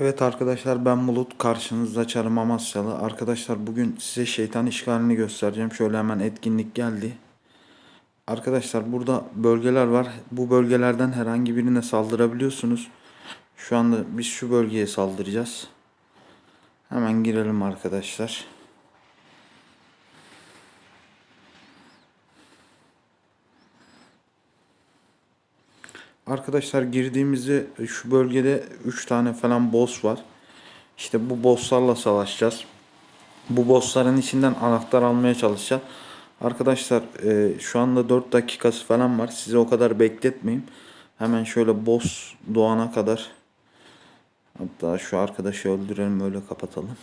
Evet arkadaşlar ben Bulut karşınızda Çarım Amasyalı. Arkadaşlar bugün size şeytan işgalini göstereceğim. Şöyle hemen etkinlik geldi. Arkadaşlar burada bölgeler var. Bu bölgelerden herhangi birine saldırabiliyorsunuz. Şu anda biz şu bölgeye saldıracağız. Hemen girelim arkadaşlar. Arkadaşlar girdiğimizde şu bölgede 3 tane falan boss var. İşte bu bosslarla savaşacağız. Bu bossların içinden anahtar almaya çalışacağız. Arkadaşlar e, şu anda 4 dakikası falan var. Sizi o kadar bekletmeyeyim. Hemen şöyle boss doğana kadar hatta şu arkadaşı öldürelim öyle kapatalım.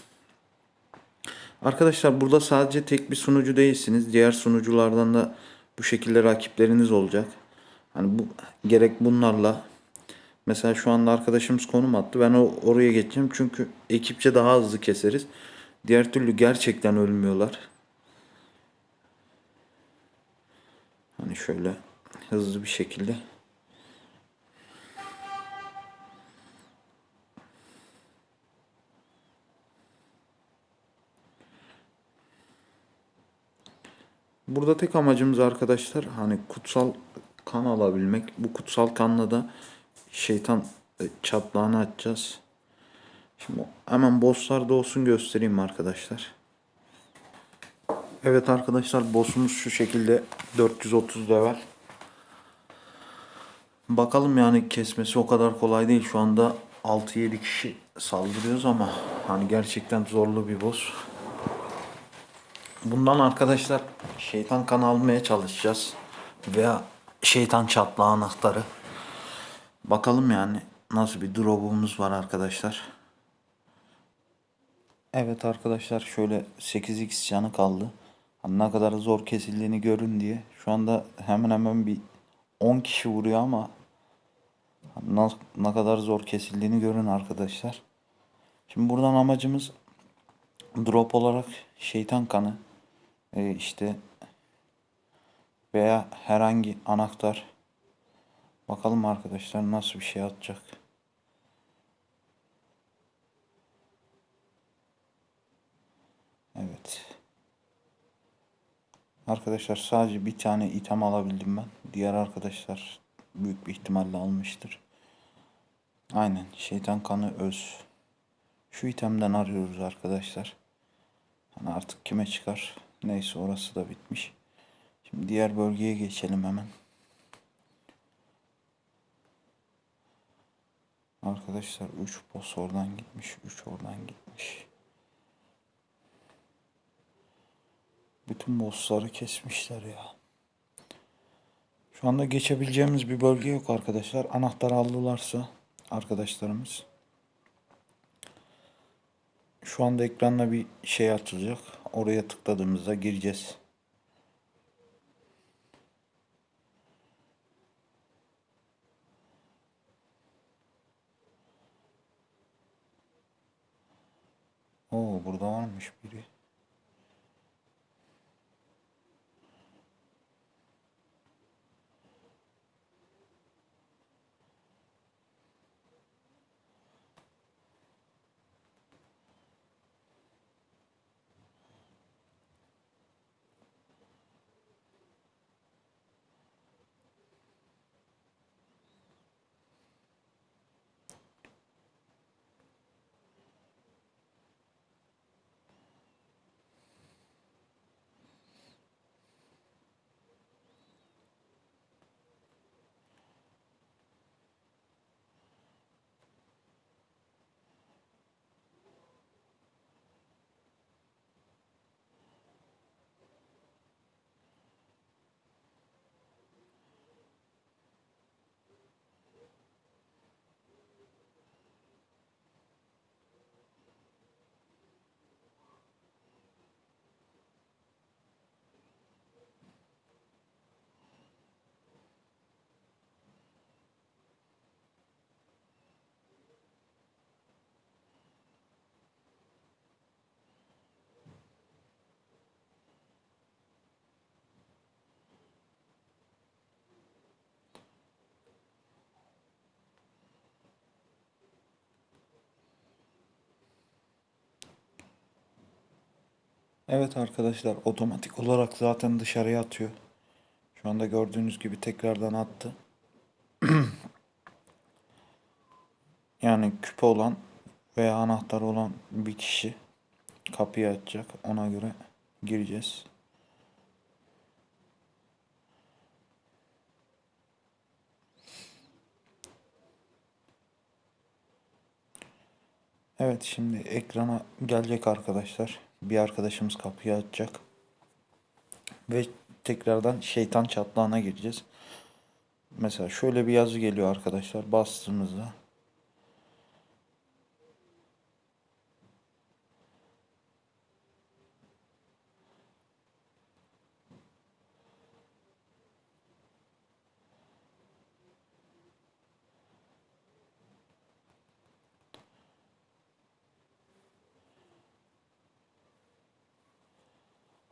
Arkadaşlar burada sadece tek bir sunucu değilsiniz. Diğer sunuculardan da bu şekilde rakipleriniz olacak. Hani bu gerek bunlarla mesela şu anda arkadaşımız konum attı. Ben o oraya geçeceğim çünkü ekipçe daha hızlı keseriz. Diğer türlü gerçekten ölmüyorlar. Hani şöyle hızlı bir şekilde Burada tek amacımız arkadaşlar hani kutsal kan alabilmek. Bu kutsal kanla da şeytan e, çatlağını açacağız. Şimdi hemen bosslar da olsun göstereyim arkadaşlar. Evet arkadaşlar boss'umuz şu şekilde 430 level. Bakalım yani kesmesi o kadar kolay değil. Şu anda 6-7 kişi saldırıyoruz ama hani gerçekten zorlu bir boss. Bundan arkadaşlar şeytan kan almaya çalışacağız. Veya şeytan çatlağı anahtarı. Bakalım yani nasıl bir drop'umuz var arkadaşlar. Evet arkadaşlar şöyle 8x canı kaldı. Hani ne kadar zor kesildiğini görün diye. Şu anda hemen hemen bir 10 kişi vuruyor ama ne, ne kadar zor kesildiğini görün arkadaşlar. Şimdi buradan amacımız drop olarak şeytan kanı e, işte veya herhangi anahtar bakalım arkadaşlar nasıl bir şey atacak. Evet. Arkadaşlar sadece bir tane item alabildim ben. Diğer arkadaşlar büyük bir ihtimalle almıştır. Aynen şeytan kanı öz. Şu itemden arıyoruz arkadaşlar. Hani artık kime çıkar? Neyse orası da bitmiş. Şimdi diğer bölgeye geçelim hemen. Arkadaşlar 3 boss oradan gitmiş, 3 oradan gitmiş. Bütün bossları kesmişler ya. Şu anda geçebileceğimiz bir bölge yok arkadaşlar. Anahtar aldılarsa arkadaşlarımız. Şu anda ekranda bir şey açılacak. Oraya tıkladığımızda gireceğiz. Oo burada varmış biri. Evet arkadaşlar otomatik olarak zaten dışarıya atıyor. Şu anda gördüğünüz gibi tekrardan attı. yani küpe olan veya anahtar olan bir kişi kapıyı açacak. Ona göre gireceğiz. Evet şimdi ekrana gelecek arkadaşlar. Bir arkadaşımız kapıyı açacak. Ve tekrardan şeytan çatlağına gireceğiz. Mesela şöyle bir yazı geliyor arkadaşlar bastığımızda.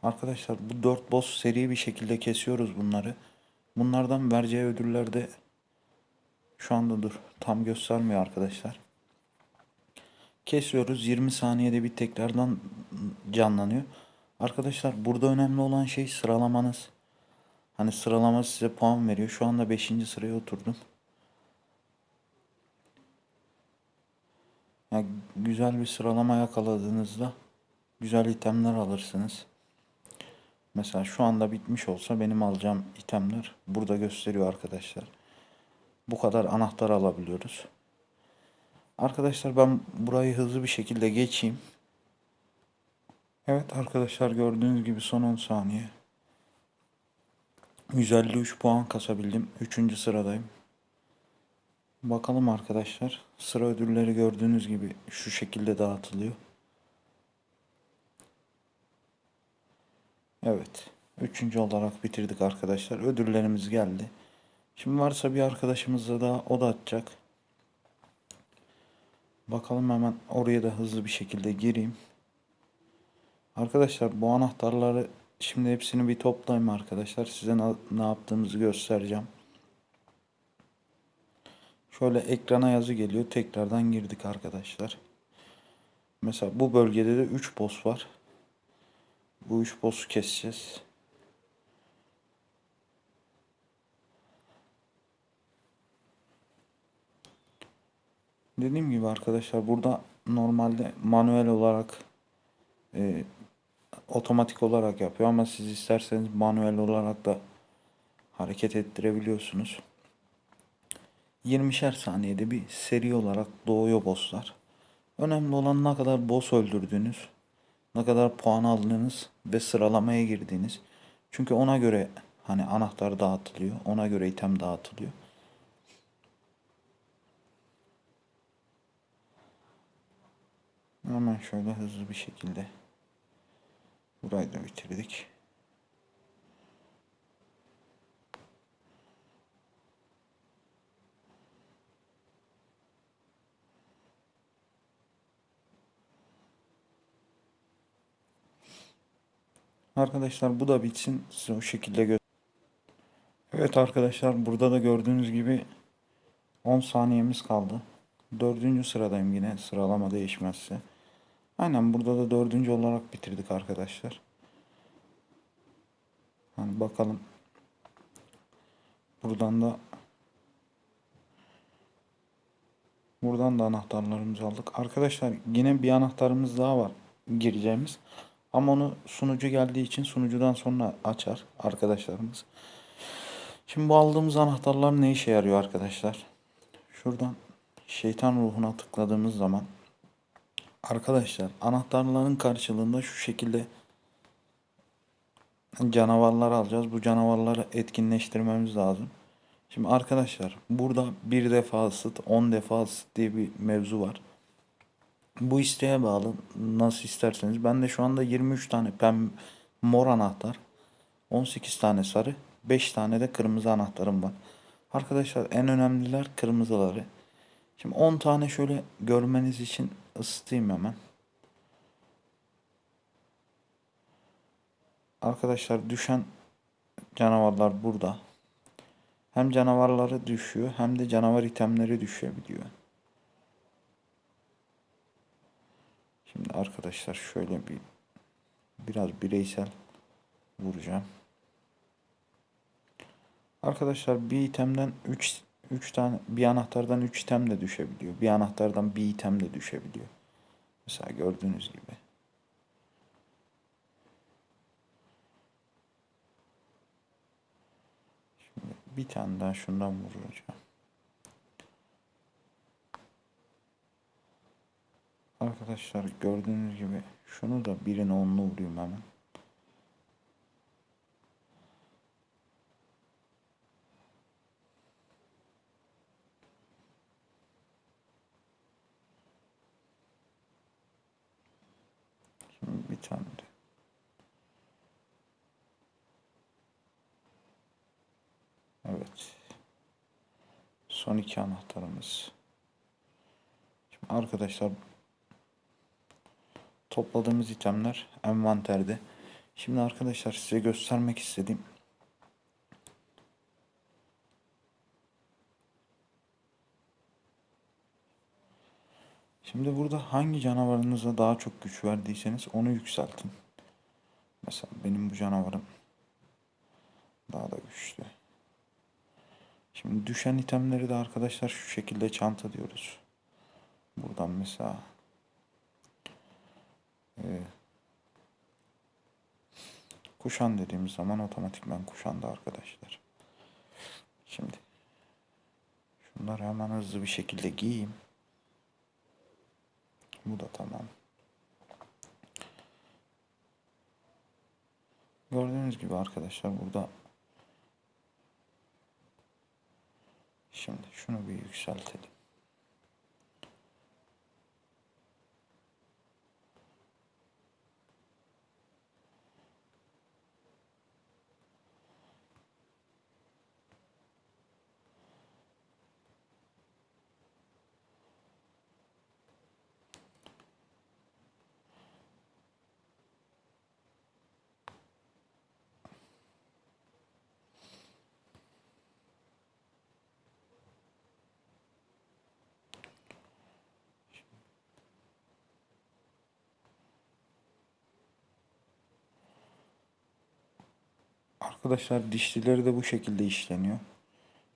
Arkadaşlar bu 4 boss seri bir şekilde kesiyoruz bunları. Bunlardan vereceği ödüller de şu anda dur tam göstermiyor arkadaşlar. Kesiyoruz 20 saniyede bir tekrardan canlanıyor. Arkadaşlar burada önemli olan şey sıralamanız. Hani sıralama size puan veriyor. Şu anda 5. sıraya oturdum. Yani güzel bir sıralama yakaladığınızda güzel itemler alırsınız. Mesela şu anda bitmiş olsa benim alacağım itemler burada gösteriyor arkadaşlar. Bu kadar anahtar alabiliyoruz. Arkadaşlar ben burayı hızlı bir şekilde geçeyim. Evet arkadaşlar gördüğünüz gibi son 10 saniye. 153 puan kasabildim. 3. sıradayım. Bakalım arkadaşlar. Sıra ödülleri gördüğünüz gibi şu şekilde dağıtılıyor. Evet. Üçüncü olarak bitirdik arkadaşlar. Ödüllerimiz geldi. Şimdi varsa bir arkadaşımız da o da atacak. Bakalım hemen oraya da hızlı bir şekilde gireyim. Arkadaşlar bu anahtarları şimdi hepsini bir toplayayım arkadaşlar. Size ne yaptığımızı göstereceğim. Şöyle ekrana yazı geliyor. Tekrardan girdik arkadaşlar. Mesela bu bölgede de 3 boss var. Bu üç boss'u keseceğiz. Dediğim gibi arkadaşlar burada normalde manuel olarak e, otomatik olarak yapıyor ama siz isterseniz manuel olarak da hareket ettirebiliyorsunuz. 20'şer saniyede bir seri olarak doğuyor bosslar. Önemli olan ne kadar boss öldürdüğünüz ne kadar puan aldığınız ve sıralamaya girdiğiniz. Çünkü ona göre hani anahtar dağıtılıyor. Ona göre item dağıtılıyor. Hemen şöyle hızlı bir şekilde burayı da bitirdik. Arkadaşlar bu da bitsin. Size o şekilde gö Evet arkadaşlar burada da gördüğünüz gibi 10 saniyemiz kaldı. Dördüncü sıradayım yine sıralama değişmezse. Aynen burada da dördüncü olarak bitirdik arkadaşlar. Hani bakalım. Buradan da Buradan da anahtarlarımızı aldık. Arkadaşlar yine bir anahtarımız daha var gireceğimiz. Ama onu sunucu geldiği için sunucudan sonra açar arkadaşlarımız. Şimdi bu aldığımız anahtarlar ne işe yarıyor arkadaşlar? Şuradan şeytan ruhuna tıkladığımız zaman arkadaşlar anahtarların karşılığında şu şekilde canavarlar alacağız. Bu canavarları etkinleştirmemiz lazım. Şimdi arkadaşlar burada bir defa ısıt, 10 defa ısıt diye bir mevzu var. Bu isteğe bağlı. Nasıl isterseniz. Ben de şu anda 23 tane pem mor anahtar. 18 tane sarı. 5 tane de kırmızı anahtarım var. Arkadaşlar en önemliler kırmızıları. Şimdi 10 tane şöyle görmeniz için ısıtayım hemen. Arkadaşlar düşen canavarlar burada. Hem canavarları düşüyor hem de canavar itemleri düşebiliyor. Şimdi arkadaşlar şöyle bir biraz bireysel vuracağım. Arkadaşlar bir itemden 3 3 tane bir anahtardan 3 item de düşebiliyor. Bir anahtardan bir item de düşebiliyor. Mesela gördüğünüz gibi. Şimdi bir tane daha şundan vuracağım. Arkadaşlar gördüğünüz gibi şunu da birine onlu vurayım hemen. Şimdi bir tane de. Evet. Son iki anahtarımız. Şimdi arkadaşlar topladığımız itemler envanterde. Şimdi arkadaşlar size göstermek istediğim Şimdi burada hangi canavarınıza daha çok güç verdiyseniz onu yükseltin. Mesela benim bu canavarım daha da güçlü. Şimdi düşen itemleri de arkadaşlar şu şekilde çanta diyoruz. Buradan mesela e, kuşan dediğimiz zaman otomatikman kuşandı arkadaşlar. Şimdi şunları hemen hızlı bir şekilde giyeyim. Bu da tamam. Gördüğünüz gibi arkadaşlar burada Şimdi şunu bir yükseltelim. Arkadaşlar dişlileri de bu şekilde işleniyor.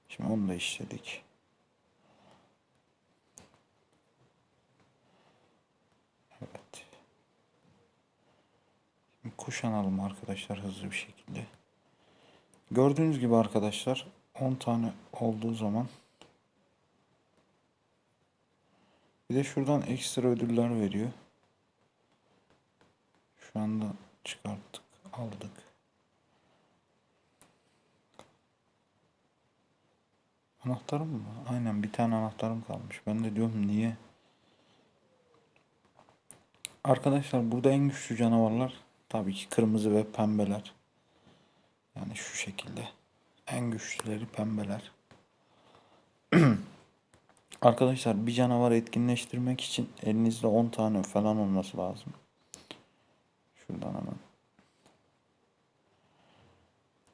Şimdi onu da işledik. Evet. Şimdi kuşanalım arkadaşlar hızlı bir şekilde. Gördüğünüz gibi arkadaşlar 10 tane olduğu zaman bir de şuradan ekstra ödüller veriyor. Şu anda çıkarttık, aldık. Anahtarım mı? Aynen bir tane anahtarım kalmış. Ben de diyorum niye? Arkadaşlar burada en güçlü canavarlar tabii ki kırmızı ve pembeler. Yani şu şekilde. En güçlüleri pembeler. Arkadaşlar bir canavarı etkinleştirmek için elinizde 10 tane falan olması lazım. Şuradan hemen.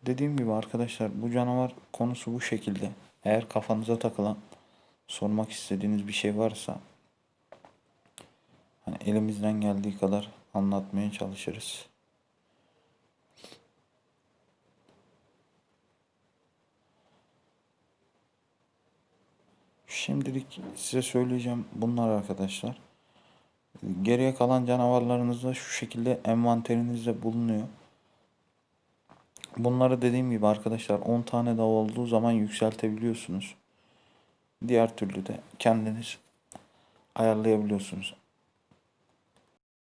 Dediğim gibi arkadaşlar bu canavar konusu bu şekilde. Eğer kafanıza takılan sormak istediğiniz bir şey varsa hani elimizden geldiği kadar anlatmaya çalışırız. Şimdilik size söyleyeceğim bunlar arkadaşlar. Geriye kalan canavarlarınız da şu şekilde envanterinizde bulunuyor. Bunları dediğim gibi arkadaşlar 10 tane daha olduğu zaman yükseltebiliyorsunuz. Diğer türlü de kendiniz ayarlayabiliyorsunuz.